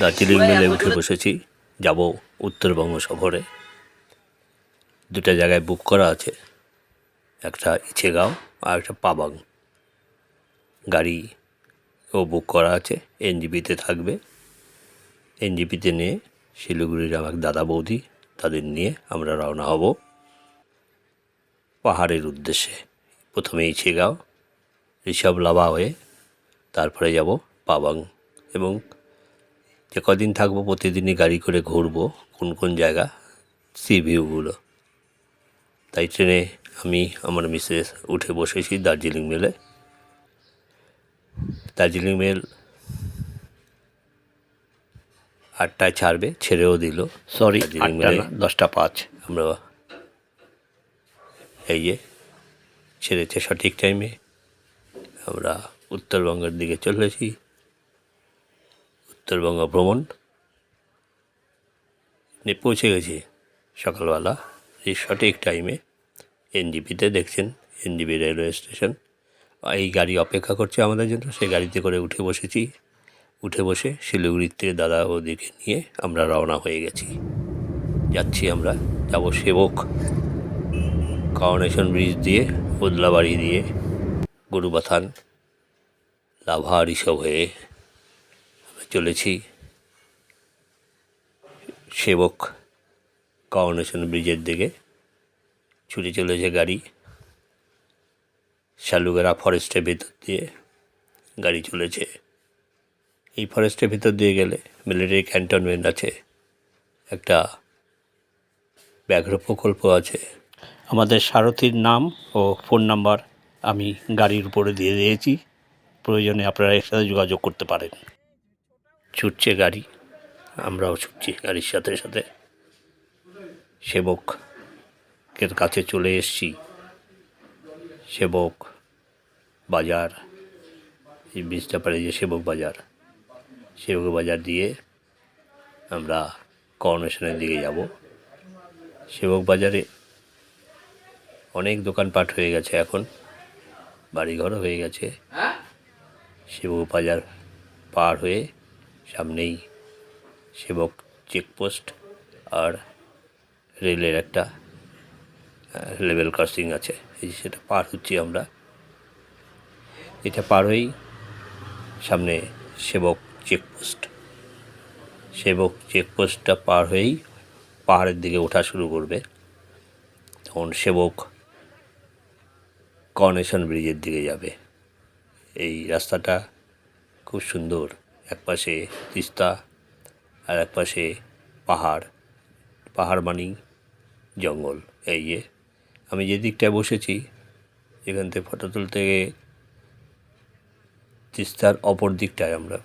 দার্জিলিং মেলে উঠে বসেছি। যাব উত্তরবঙ্গ সফরে দুটা জায়গায় বুক করা আছে। একটা ইছেগাঁও আর একটা পাবাং। গাড়ি ও বুক করা আছে। এনজিপিতে থাকবে। এনজিপিতে নিয়ে শিলিগুড়ির আমার দাদা বৌদি তাদের নিয়ে আমরা রওনা হব। পাহাড়ের উদ্দেশ্যে প্রথমে ইছেগাঁও, ঋষভ লাভা হয়ে তারপরে যাব পাবাং এবং যে কদিন থাকব প্রতিদিনই গাড়ি করে ঘুরবো কোন কোন জায়গা সি ভিউগুলো তাই ট্রেনে আমি আমার মিসেস উঠে বসেছি দার্জিলিং মেলে। দার্জিলিং মেল আটটায় ছাড়বে ছেড়েও দিল। সরি দার্জিলিং মেলে দশটা পাঁচ। আমরা এই যে ছেড়েছে সঠিক টাইমে আমরা উত্তরবঙ্গের দিকে চলেছি। উত্তরবঙ্গ ভ্রমণ। নিয়ে পৌঁছে গেছি সকালবেলা, এই সঠিক টাইমে এনজিপিতে দেখছেন এনজিপি রেলওয়ে স্টেশন এই গাড়ি অপেক্ষা করছে আমাদের জন্য, সেই গাড়িতে করে উঠে বসেছি। উঠে বসে শিলিগুড়ির থেকে দাদা ওদিকে নিয়ে আমরা রওনা হয়ে গেছি। যাচ্ছি আমরা, যাব সেবক। করোনেশন ব্রিজ দিয়ে, বদলাবাড়ি দিয়ে, গরুবাথান, লাভা ঋষভ হয়ে চলেছি। সেবক করোনেশন ব্রিজের দিকে। ছুটে চলেছে গাড়ি। শালুগেরা ফরেস্টের ভেতর দিয়ে গাড়ি চলেছে। এই ফরেস্টের ভেতর দিয়ে গেলে মিলিটারি ক্যান্টনমেন্ট আছে। একটা ব্যাঘ্র প্রকল্প আছে। আমাদের সারথীর নাম ও ফোন নাম্বার আমি গাড়ির উপরে দিয়ে দিয়েছি। প্রয়োজনে আপনারা এর সাথে যোগাযোগ করতে পারেন। ছুটছে গাড়ি, আমরাও ছুটছি গাড়ির সাথে সাথে। সেবকের কাছে চলে এসেছি। সেবক বাজার, এই বীজটা পারে যে সেবক বাজার। সেবক বাজার দিয়ে আমরা করোনেশনের দিকে যাব। সেবক বাজারে অনেক দোকানপাট হয়ে গেছে এখন। বাড়িঘরও হয়ে গেছে। সেবক বাজার পার হয়ে সামনেই সেবক চেকপোস্ট আর রেলের একটা লেভেল ক্রসিং আছে। এই সেটা পার হচ্ছি আমরা। এটা পার হয়েই সামনে সেবক চেকপোস্ট। সেবক চেকপোস্টটা পার হয়েই পাহাড়ের দিকে ওঠা শুরু করবে। তখন সেবক কর্নেশন ব্রিজের দিকে যাবে। এই রাস্তাটা খুব সুন্দর। এক পাশে তিস্তা আর এক পাশে পাহাড় পাহাড় মানেই জঙ্গল। এই যে, আমি যে দিকটায় বসেছি, এখান থেকে ফটো তুলতে গিয়ে তিস্তার অপর দিকটায় আমরা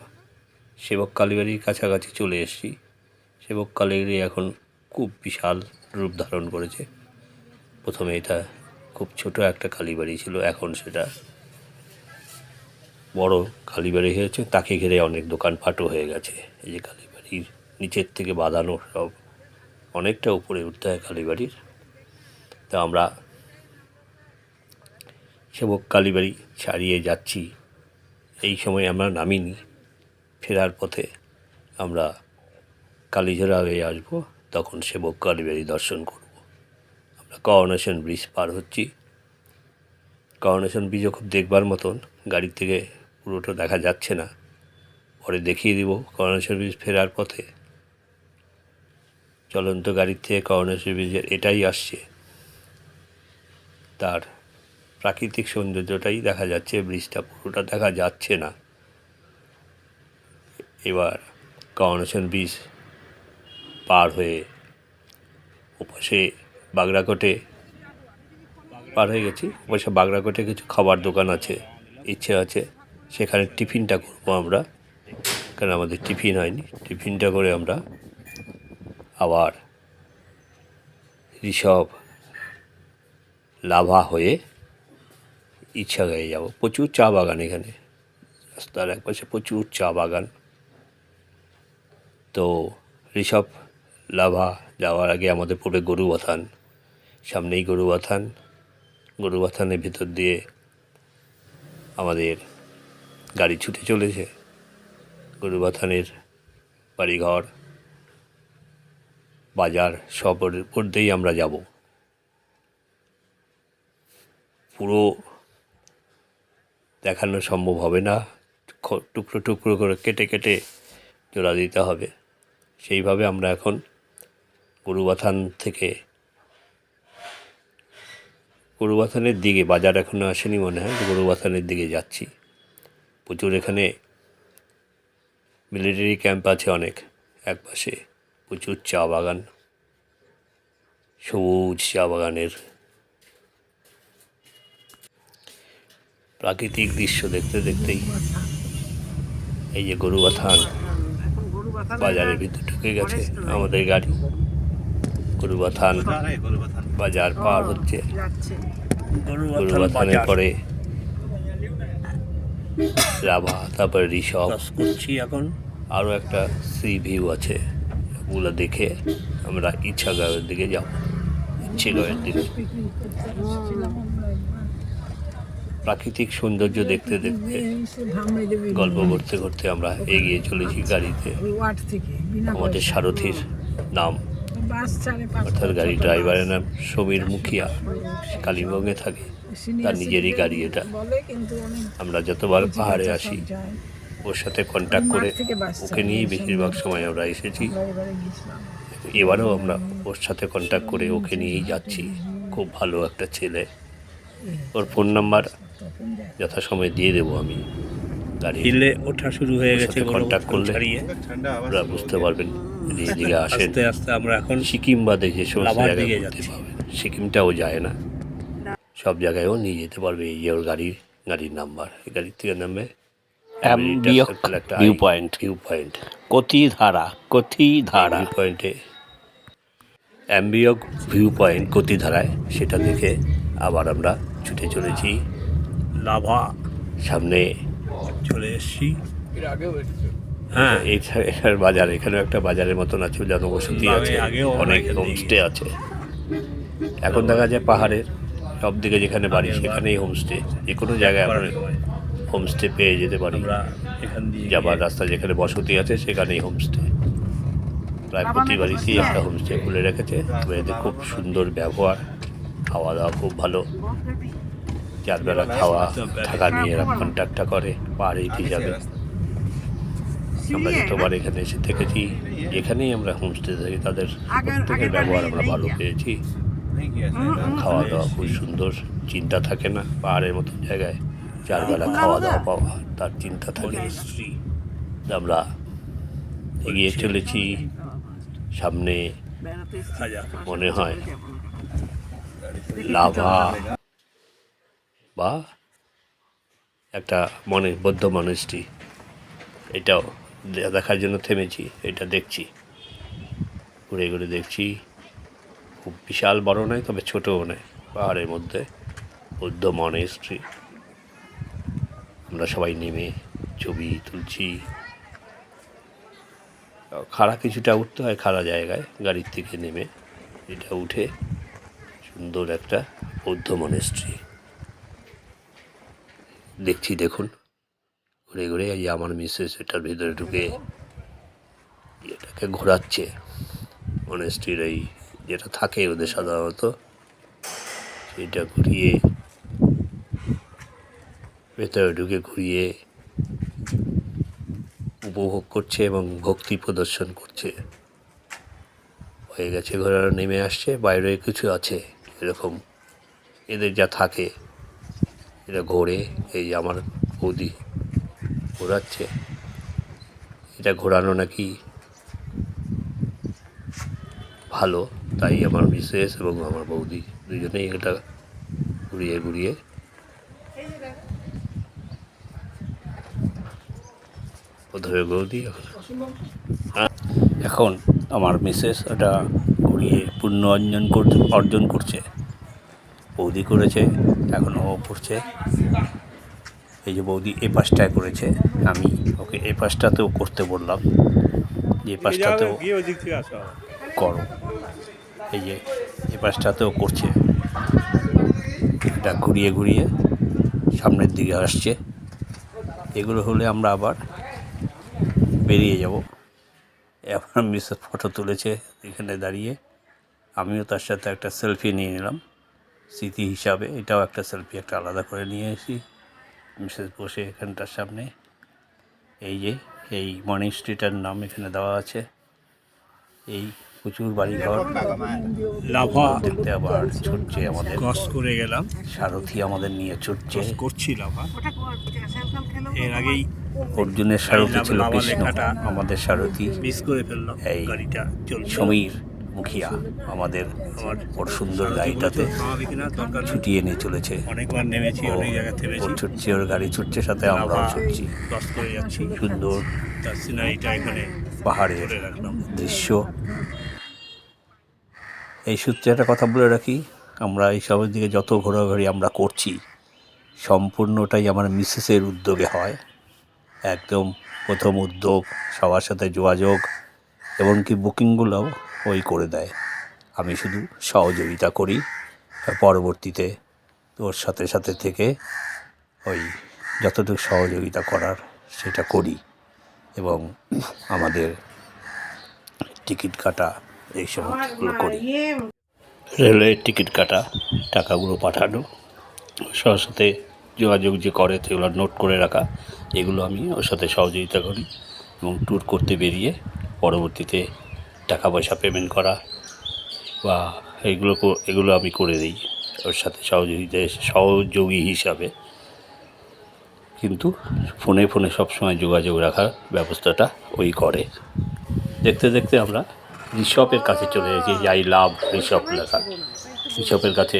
সেবক কালীবাড়ির কাছাকাছি চলে এসেছি। সেবক কালীবাড়ি এখন খুব বিশাল রূপ ধারণ করেছে। প্রথমে এটা খুব ছোট একটা কালীবাড়ি ছিল, এখন সেটা বড় কালীবাড়ি হয়েছে, তাকে ঘিরে অনেক দোকানপাটও হয়ে গেছে। এই যে কালীবাড়ির নিচের থেকে বাঁধানো সব অনেকটা উপরে উঠতে হয় কালীবাড়ির। তো আমরা সেবক কালীবাড়ি ছাড়িয়ে যাচ্ছি। এই সময় আমরা নামিনি। ফেরার পথে আমরা কালীঝোড়া হয়ে আসব, তখন সেবক কালীবাড়ি দর্শন করব। আমরা করোনেশন ব্রিজ পার হচ্ছি। করোনেশন ব্রিজও খুব দেখবার মতন, গাড়ি থেকে পুরোটা দেখা যাচ্ছে না। পরে দেখিয়ে দিব করোনেশন ব্রিজ ফেরার পথে। চলন্ত গাড়ির থেকে করোনেশন ব্রিজের এটাই আসছে। তার প্রাকৃতিক সৌন্দর্যটাই দেখা যাচ্ছে, ব্রিজটা পুরোটা দেখা যাচ্ছে না। এবার করোনেশন ব্রিজ পার হয়ে ওপাশে বাগড়াকোটে পার হয়ে গেছি। ওপাশে বাগড়াকোটে কিছু খাবার দোকান আছে, ইচ্ছে আছে। সেখানে টিফিনটা করব আমরা। কারণ আমাদের টিফিন হয়নি। টিফিনটা করে আমরা আবার ঋষভ লাভা হয়ে ইচ্ছা হয়ে যাব। প্রচুর চা বাগান এখানে। রাস্তার একপাশে প্রচুর চা বাগান। তো ঋষভ লাভা যাওয়ার আগে আমাদের পড়বে গরুবাথান। সামনেই গরুবাথান। গরুবাথানের ভিতর দিয়ে আমাদের গাড়ি ছুটে চলেছে, গরুবাথানের বাড়িঘর, বাজার সবের উপর দিয়েই আমরা যাব। পুরো দেখানো সম্ভব হবে না টুকরো টুকরো করে কেটে কেটে জোড়া দিতে হবে। সেইভাবে আমরা এখন গরুবাথান থেকে গরুবাথানের দিকে, বাজার এখনও আসেনি মনে হয়, গরুবাথানের দিকে যাচ্ছি। প্রচুর এখানে মিলিটারি ক্যাম্প আছে অনেক। এক পাশে প্রচুর চা বাগান সবুজ চা বাগানের প্রাকৃতিক দৃশ্য দেখতে দেখতেই এই যে গরুবাথান বাজারের ভিতরে ঢুকে গেছে আমাদের গাড়ি। গরুবাথান বাজার পার হচ্ছে। যাচ্ছে। গরুবাথানের পরে রাভা তারপরে ঋষভ। করছি এখন। আরও একটা সি ভিউ আছে। ওগুলো দেখে আমরা ইচ্ছাগাঁওয়ের দিকে যাব। ইচ্ছেগাঁওয়ের দিকে প্রাকৃতিক সৌন্দর্য দেখতে দেখতে গল্প করতে করতে আমরা এগিয়ে চলেছি গাড়িতে। আমাদের। সারথীর নাম। অর্থাৎ গাড়ি ড্রাইভারের নাম সমীর মুখিয়া। কালিম্পংয়ে থাকে। তার নিজেরই গাড়ি এটা। বলে কিন্তু অনেক আমরা যতবার পাহাড়ে আসি ওর সাথে কন্ট্যাক্ট করে ওকে নিয়েই বেশিরভাগ সময় আমরা এসেছি। এবারেও আমরা ওর সাথে কন্ট্যাক্ট করে ওকে নিয়েই যাচ্ছি। খুব ভালো একটা ছেলে। ওর ফোন নাম্বার যথাসময়ে দিয়ে দেবো আমি। গাড়ি হিলে ওঠা শুরু হয়ে গেছে কন্ট্যাক্ট করলে আপনারা বুঝতে পারবেন যে দিকে আসেন। আস্তে আস্তে আমরা এখন সিকিম বাদে যে সমস্ত জায়গায় সিকিমটাও যায় না। সব জায়গায়ও নিয়ে যেতে পারবে এই যে ওর গাড়ির গাড়ির নাম্বার। এই গাড়ির থেকে নামবে ভিউ পয়েন্ট ভিউ পয়েন্ট কতি ধারা কতি ধারা ভিউ পয়েন্টে অ্যাম্বিয়ক ভিউ পয়েন্ট গতিধারায় সেটা দেখে আবার আমরা ছুটে চলেছি। লাভা। সামনে চলে এসছি। হ্যাঁ এখানে বাজার এখানেও একটা বাজারের মতন আছে জনবসতি আছে আগেও অনেক হোমস্টে আছে। এখন দেখা যায় পাহাড়ের সব দিকে যেখানে বাড়ি সেখানেই হোমস্টে যে কোনো জায়গায় আমরা হোমস্টে পেয়ে যেতে পারি। আমরা এখান দিয়ে যাবার রাস্তা যেখানে বসতি আছে সেখানেই হোমস্টে প্রায় প্রতি বাড়িতেই একটা হোমস্টে খুলে রেখেছে। তবে এদের খুব সুন্দর ব্যবহার খাওয়া দাওয়া খুব ভালো। চারবেলা খাওয়া থাকা নিয়ে এরা কন্ট্যাক্টটা করে পাহাড়েই দিয়ে যাবে। আমরা যতবার এখানে এসে থেকেছি যেখানেই আমরা হোমস্টে থাকি তাদের প্রত্যেকের ব্যবহার আমরা ভালো পেয়েছি। খাওয়া দাওয়া খুব সুন্দর চিন্তা থাকে না পাহাড়ের মতো জায়গায়। চারবেলা খাওয়া দাওয়া পাওয়া তার চিন্তা থাকে না। আমরা এগিয়ে চলেছি সামনে মনে হয় লাভা। বা একটা মনে বদ্ধ মানুষটি। এটাও দেখার জন্য থেমেছি এটা দেখছি। ঘুরে ঘুরে দেখছি। খুব বিশাল বড় নয়, তবে ছোটও নয়। পাহাড়ের মধ্যে বৌদ্ধ মনেস্ট্রি আমরা সবাই নেমে ছবি তুলছি। খাড়া কিছুটা উঠতে হয় খাড়া জায়গায়, গাড়ির থেকে নেমে এটা উঠে সুন্দর একটা বৌদ্ধ মনেস্ট্রি দেখছি, দেখুন, ঘুরে ঘুরে এই আমার মিসেস এটার ভিতরে ঢুকে এটাকে ঘোরাচ্ছে। মনেস্ট্রির এই যেটা থাকে ওদের সাধারণত, সেটা ঘুরিয়ে, ভেতরে ঢুকে ঘুরিয়ে উপভোগ করছে এবং ভক্তি প্রদর্শন করছে। হয়ে গেছে, ঘোড়ারা নেমে আসছে, বাইরে কিছু আছে, এরকম। এদের যা থাকে এটা ঘোরে, এই আমার বৌদি ঘোরাচ্ছে। এটা ঘোরানো নাকি ভালো? তাই আমার মিসেস এবং আমার বৌদি দুজনেই এটা ঘুরিয়ে ঘুরিয়ে প্রথমে বৌদি এখন আমার মিসেস এটা ঘুরিয়ে পূর্ণ অর্জন করছে অর্জন করছে। বৌদি করেছে এখন ও করছে। এই যে বৌদি এ পাশটায় করেছে আমি ওকে এ পাশটাতেও করতে বললাম। যে পাশটাতেও করো। এই যে এ পাশটাতেও করছে। এটা ঘুরিয়ে ঘুরিয়ে সামনের দিকে আসছে। এগুলো হলে আমরা আবার বেরিয়ে যাব। আমার মিসেস ফটো তুলেছে এখানে দাঁড়িয়ে। আমিও তার সাথে একটা সেলফি নিয়ে নিলাম। স্মৃতি হিসাবে এটাও একটা সেলফি, একটা আলাদা করে নিয়ে এসি মিসেস বসে এখানটার সামনে। এই যে, এই মর্নিং স্ট্রিটের নাম এখানে দেওয়া আছে। এই প্রচুর বাড়িঘর। লাভা দেখতে আবার ছুটছে আমাদের। ক্রস করে গেলাম। সারথি আমাদের নিয়ে ছুটছে। করছি লাভা এর আগেই অর্জুনের সারথি ছিল কৃষ্ণ আমাদের সারথি। মিস করে ফেললাম এই গাড়িটা সমীর মুখিয়া আমাদের ওর সুন্দর গাড়িটাতে ছুটিয়ে নিয়ে চলেছে। অনেকবার নেমেছি অনেক জায়গা থেমেছি। ছুটছে ওর গাড়ি ছুটছে সাথে আমরাও ছুটছি। ক্রস করে যাচ্ছি। সুন্দর সিনারিটা এখানে পাহাড়ের ধরে রাখলাম। দৃশ্য। এই সূত্রে একটা কথা বলে রাখি, আমরা এই সবের দিকে যত ঘোরাঘুরি আমরা করছি, সম্পূর্ণটাই আমার মিসেসের উদ্যোগে হয়। একদম প্রথম উদ্যোগ, সবার সাথে যোগাযোগ এমনকি বুকিংগুলোও ওই করে দেয়। আমি শুধু সহযোগিতা করি, পরবর্তীতে ওর সাথে সাথে থেকে ওই যতটুকু সহযোগিতা করার সেটা করি এবং আমাদের টিকিট কাটা এই সমস্তগুলো করি। রেলওয়ের টিকিট কাটা টাকাগুলো পাঠানো সবার সাথে যোগাযোগ যে করে সেগুলো নোট করে রাখা এগুলো আমি ওর সাথে সহযোগিতা করি এবং ট্যুর করতে বেরিয়ে পরবর্তীতে টাকা পয়সা পেমেন্ট করা বা এগুলো এগুলো আমি করে দিই ওর সাথে সহযোগিতা সহযোগী হিসাবে। কিন্তু ফোনে ফোনে সবসময় যোগাযোগ রাখার ব্যবস্থাটা ওই করে। দেখতে দেখতে আমরা ঋষভের কাছে চলে গেছি যে আই লাভ ঋষভ লেখা। ঋষভের কাছে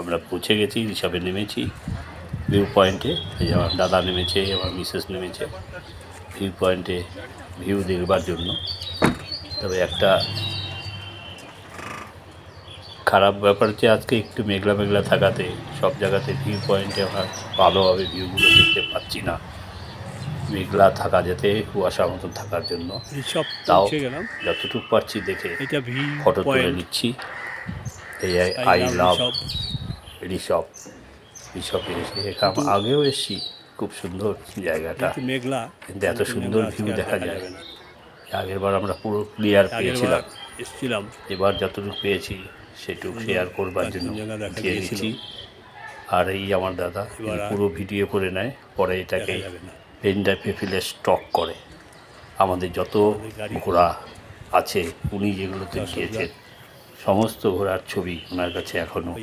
আমরা পৌঁছে গেছি, ঋষভে নেমেছি ভিউ পয়েন্টে আমার দাদা নেমেছে, আমার মিসেস নেমেছে ভিউ পয়েন্টে ভিউ দেখবার জন্য। তবে একটা খারাপ ব্যাপার হচ্ছে, আজকে একটু মেঘলা মেঘলা থাকাতে সব জায়গাতে ভিউ পয়েন্টে আমরা ভালোভাবে ভিউগুলো দেখতে পাচ্ছি না। মেঘলা থাকা যেতে কুয়াশা মতন থাকার জন্য। তাও যতটুকু পারছি দেখে ফটো তুলে নিচ্ছি। এই আই লাভ ঋষভ ঋষভে এসে এখানে আগেও এসেছি। খুব সুন্দর জায়গাটা। মেঘলা। কিন্তু এত সুন্দর ভিউ দেখা যায়। আগের বার আমরা পুরো ক্লিয়ার পেয়েছিলাম। এসেছিলাম। এবার যতটুকু পেয়েছি সেটুকু শেয়ার করবার জন্য দিয়ে দিচ্ছি আর এই আমার দাদা পুরো ভিডিও করে নেয় পরে এটাকে ড্রাইভে ফেলে স্টক করে। আমাদের যত ঘোড়া আছে, উনি যেগুলোতে গিয়েছেন সমস্ত ঘোড়ার ছবি ওনার কাছে এখনও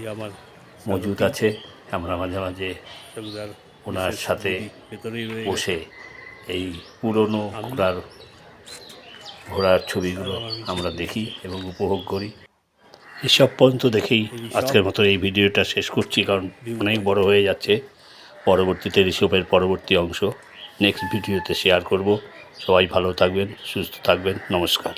মজুদ আছে। আমরা মাঝে মাঝে ওনার সাথে বসে এই পুরনো ঘোড়ার ঘোড়ার ছবিগুলো আমরা দেখি এবং উপভোগ করি। এসব পর্যন্ত দেখেই আজকের মতো এই ভিডিওটা শেষ করছি, কারণ অনেক বড় হয়ে যাচ্ছে। পরবর্তীতে ঋষভের পরবর্তী অংশ। নেক্সট ভিডিওতে শেয়ার করব। সবাই ভালো থাকবেন সুস্থ থাকবেন নমস্কার।